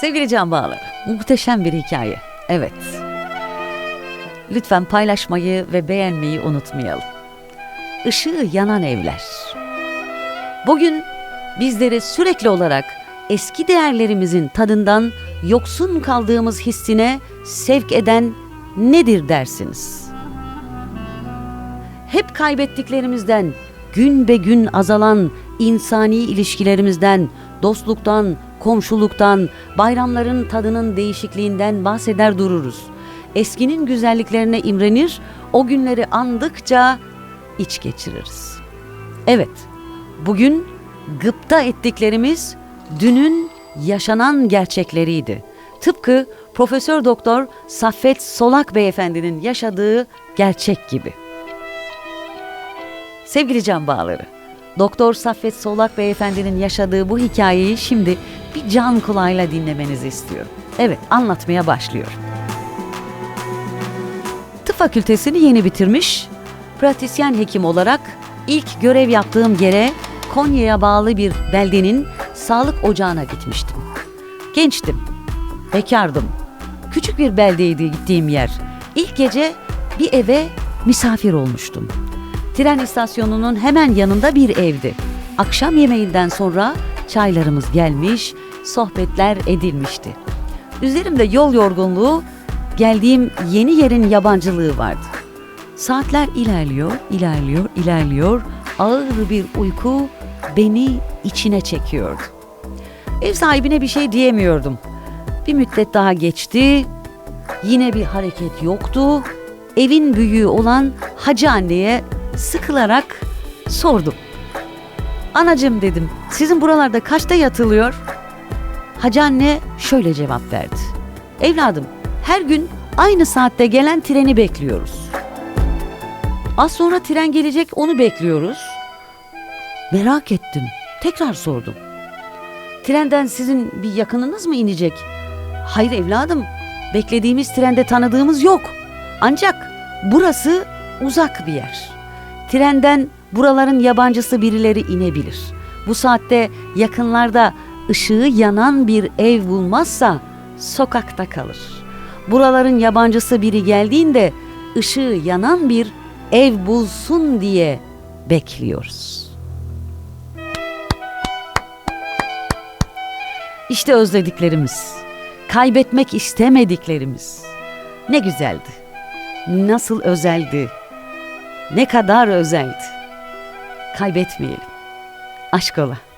Sevgili Can Bağlar, muhteşem bir hikaye. Evet. Lütfen paylaşmayı ve beğenmeyi unutmayalım. Işığı yanan evler. Bugün bizleri sürekli olarak eski değerlerimizin tadından yoksun kaldığımız hissine sevk eden nedir dersiniz? Hep kaybettiklerimizden, gün be gün azalan insani ilişkilerimizden, dostluktan, komşuluktan, bayramların tadının değişikliğinden bahseder dururuz. Eskinin güzelliklerine imrenir, o günleri andıkça iç geçiririz. Evet, bugün gıpta ettiklerimiz dünün yaşanan gerçekleriydi. Tıpkı Profesör Doktor Saffet Solak Beyefendinin yaşadığı gerçek gibi. Sevgili can bağları, Doktor Saffet Solak Beyefendinin yaşadığı bu hikayeyi şimdi bir can kulağıyla dinlemenizi istiyorum. Evet, anlatmaya başlıyor. Tıp fakültesini yeni bitirmiş, pratisyen hekim olarak ilk görev yaptığım yere Konya'ya bağlı bir beldenin sağlık ocağına gitmiştim. Gençtim, bekardım. Küçük bir beldeydi gittiğim yer. İlk gece bir eve misafir olmuştum. Tren istasyonunun hemen yanında bir evdi. Akşam yemeğinden sonra çaylarımız gelmiş, sohbetler edilmişti. Üzerimde yol yorgunluğu, geldiğim yeni yerin yabancılığı vardı. Saatler ilerliyor, ilerliyor, ilerliyor. Ağır bir uyku beni içine çekiyordu. Ev sahibine bir şey diyemiyordum. Bir müddet daha geçti. Yine bir hareket yoktu. Evin büyüğü olan hacı anneye sıkılarak sordum. Anacım dedim, sizin buralarda kaçta yatılıyor? Hacı anne şöyle cevap verdi. Evladım, her gün aynı saatte gelen treni bekliyoruz. Az sonra tren gelecek onu bekliyoruz. Merak ettim. Tekrar sordum. Trenden sizin bir yakınınız mı inecek? Hayır evladım. Beklediğimiz trende tanıdığımız yok. Ancak burası uzak bir yer. Trenden buraların yabancısı birileri inebilir. Bu saatte yakınlarda ışığı yanan bir ev bulmazsa sokakta kalır. Buraların yabancısı biri geldiğinde ışığı yanan bir ev bulsun diye bekliyoruz. İşte özlediklerimiz, kaybetmek istemediklerimiz. Ne güzeldi, nasıl özeldi, ne kadar özeldi. Kaybetmeyelim. Aşk ola.